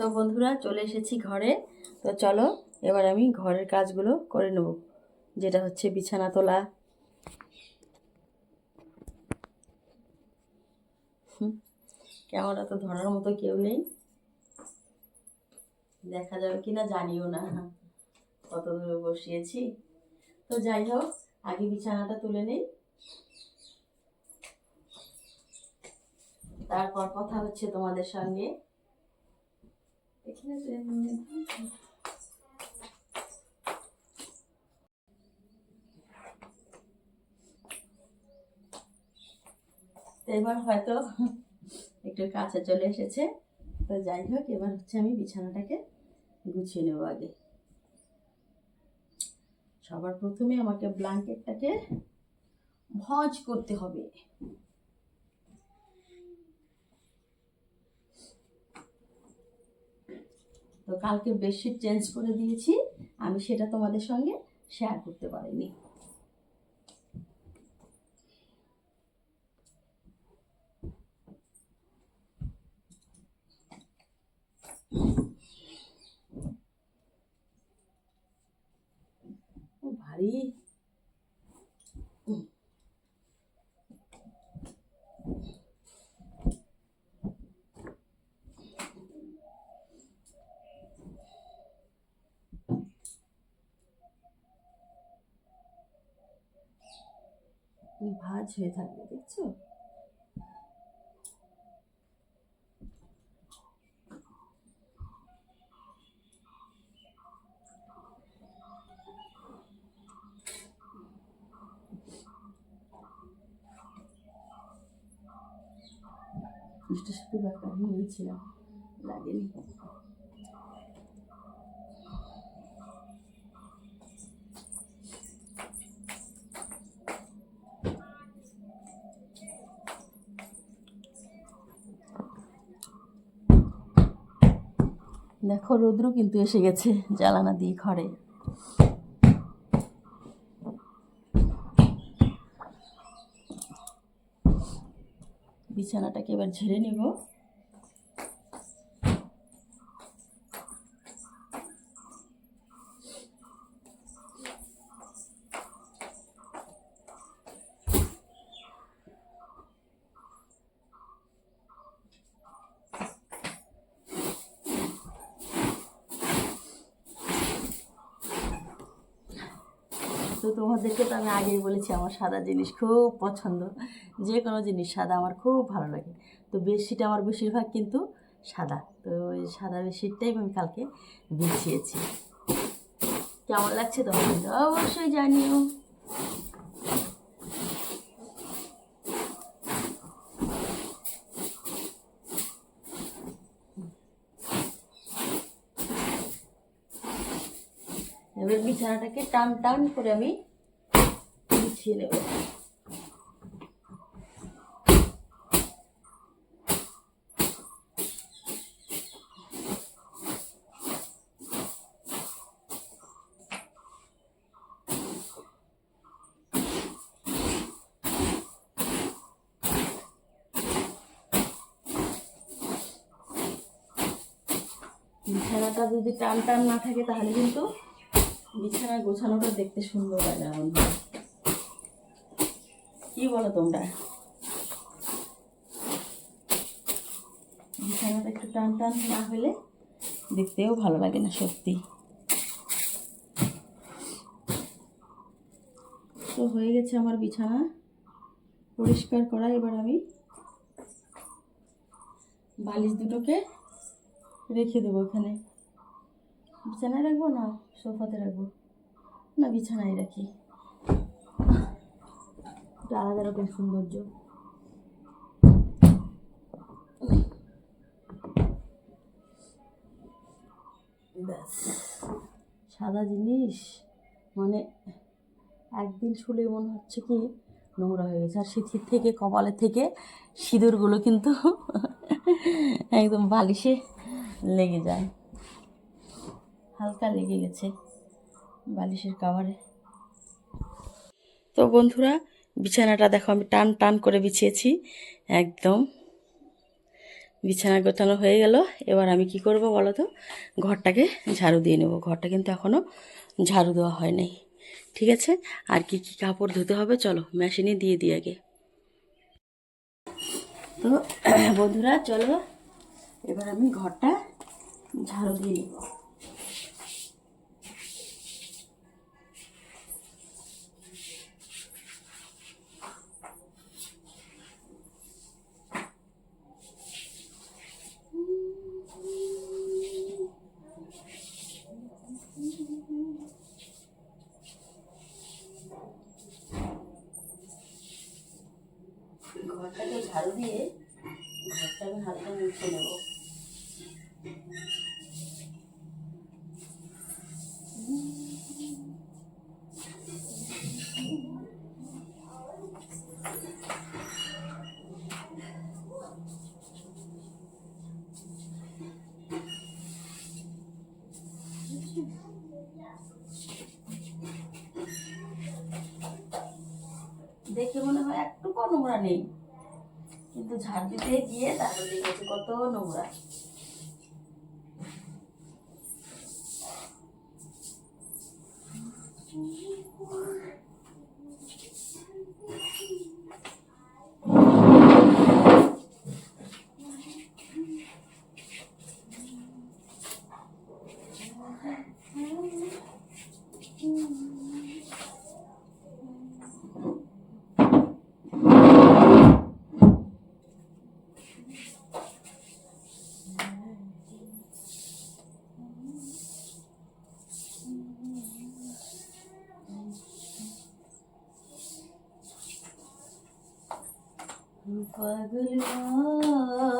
তো বন্ধুরা চলে এসেছি ঘরে। তো চলো, এবার আমি ঘরের কাজগুলো করে নেব, যেটা হচ্ছে বিছানা তোলা। ক্যামেরা তো ধরার মতো কেউ নেই? দেখা যাবে কি না জানিও না। কত দূরে বসিয়েছি। তো যাই হোক, আগে বিছানাটা তুলে নেই। তারপর কথা হচ্ছে তোমাদের সঙ্গে। এবার হয়তো একটু কাছে চলে এসেছে। তো যাই হোক, এবার হচ্ছে আমি বিছানাটাকে গুছিয়ে নেব আগে। সবার প্রথমে আমাকে ব্ল্যাঙ্কেটটাকে ভাঁজ করতে হবে। তো কালকে বেডশিট চেঞ্জ করে দিয়েছি। আমি সেটা তোমাদের সঙ্গে শেয়ার করতে পারিনি। ভাজ হয়ে থাকবে দেখছ? জিনিসটা শুধু ব্যাপার নিয়েছিলাম লাগেনি। দেখো রৌদ্র কিন্তু এসে গেছে জ্বালানা দিয়ে ঘরে। বিছানাটাকে এবার ঝেড়ে নিব। তো তোমাদেরকে তো আমি আগেই বলেছি, আমার সাদা জিনিস খুব পছন্দ। যে কোনো জিনিস সাদা আমার খুব ভালো লাগে। তো বেডশিট আমার বেশিরভাগ কিন্তু সাদা। তো ওই সাদা বেডশিটটাই আমি কালকে বিছিয়েছি কেমন লাগছে তোমার অবশ্যই জানিও এবার বিছানাটাকে টান টান করে আমি বিছিয়ে নেব। বিছানাটা যদি টান টান না থাকে তাহলে কিন্তু বিছানা গোছানোটা দেখতে সুন্দর লাগে আমার। কি বলো তোমরা? বিছানাটা একটু টান টান না হলে দেখতেও ভালো লাগে না সত্যি। তো হয়ে গেছে আমার বিছানা। পরিষ্কার করা, এবার আমি বালিশ দুটোকে রেখে দেবো এখানে। বিছানায় রাখব না সোফাতে রাখব? না বিছানায় রাখি। এটা আলাদা রকম সৌন্দর্য। ব্যাস। সাদা জিনিস মানে একদিন শুলে মনে হচ্ছে কি নোংরা হয়ে গেছে। আর সিঁথির থেকে, কপালের থেকে সিঁদুরগুলো কিন্তু একদম বালিশে লেগে যায়। হালকা লেগে গেছে বালিশের কাভারে তো বন্ধুরা, বিছানাটা দেখো, আমি টান টান করে বিছিয়েছি, একদম। বিছানা গোছানো হয়ে গেল, এবার আমি কি করব বলো তো? ঘরটাকে ঝাড়ু দিয়ে নেব। ঘরটা কিন্তু এখনও ঝাড়ু দেওয়া হয় নাই, ঠিক আছে? আর কি কি কাপড় ধুতে হবে চলো, মেশিনে দিয়ে দিই আগে। তো বন্ধুরা, চলো, এবার আমি ঘরটা ঝাড়ু দিয়ে নেব। ঘরটাকে ঝাড়ু দিয়ে ঘরটা আমি হালকা মুছে নেব। দেখে মনে হয় একটু নোংরা নেই। কিন্তু ঝাড় দিতে গিয়ে তারপর দেখেছি কত নোংরা। পাগল பகலுவா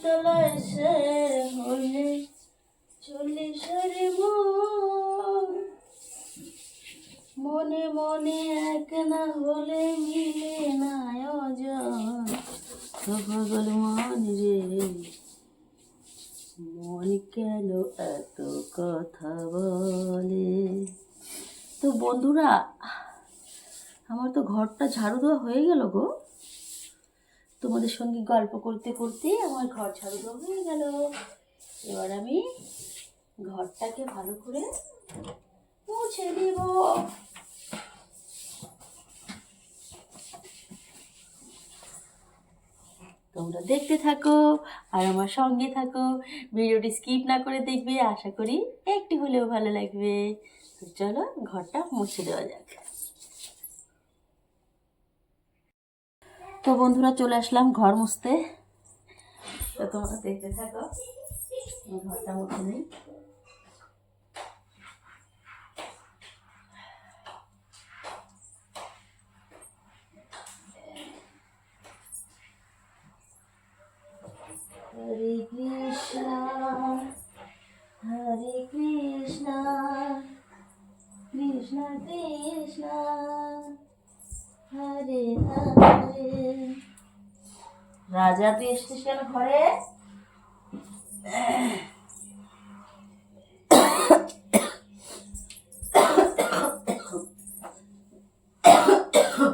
শীতলা এসে হলে চল্লিশের মন মনে মনে এক না হলে মিলে না অজন। মন রে, মন কেন এত কথা বলে? তো বন্ধুরা, আমার তো ঘরটা ঝাড়ু দেওয়া হয়ে গেল গো। তোমাদের সঙ্গে গল্প করতে করতে আমার ঘর ঝাড়ু হয়ে গেল। এবার আমি ঘরটাকে ভালো করে মুছে দেব তোমরা দেখতে থাকো আর আমার সঙ্গে থাকো। ভিডিওটি স্কিপ না করে দেখবে, আশা করি একটু হলেও ভালো লাগবে। চলো ঘরটা মুছে দেওয়া যাক। তো বন্ধুরা চলে আসলাম ঘর মুছতে। তো তোমরা দেখতে থাকো ঘরটা মুছে নিই। হরে কৃষ্ণ হরে কৃষ্ণ কৃষ্ণ কৃষ্ণ। হরে হরে। রাজা তুই এসেছিস কেন ঘরে।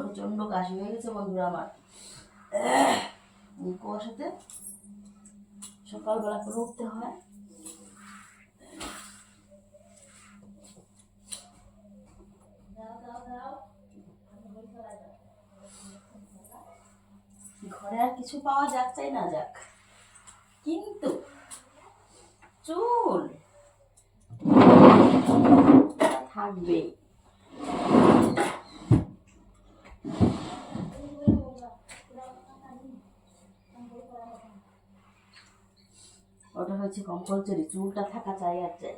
প্রচণ্ড কাশি হয়ে গেছে বন্ধুরা আমার। কুয়াশাতে সকালবেলা করে উঠতে হয়। ঘরে আর কিছু পাওয়া যাক, চাই না যাক। কিন্তু চুল থাকবেই ওটা হচ্ছে কম্পালসারি চুলটা থাকা চাই আর চাই।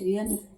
ですように。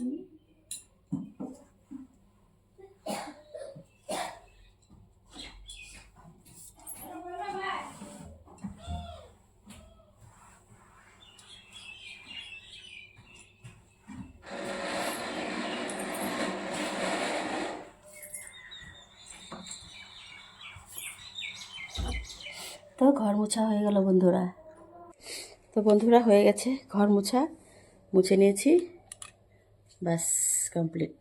নি তো ঘর মোছা হয়ে গেল বন্ধুরা। তো বন্ধুরা হয়ে গেছে, ঘর মোছা। মুছে নিয়েছি। ব্যাস কমপ্লিট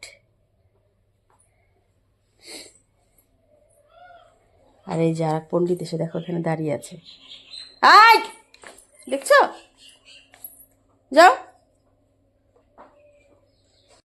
আর এই যারা পণ্ডিত এসে দেখো এখানে দাঁড়িয়ে আছে। আয়! দেখছ? যাও।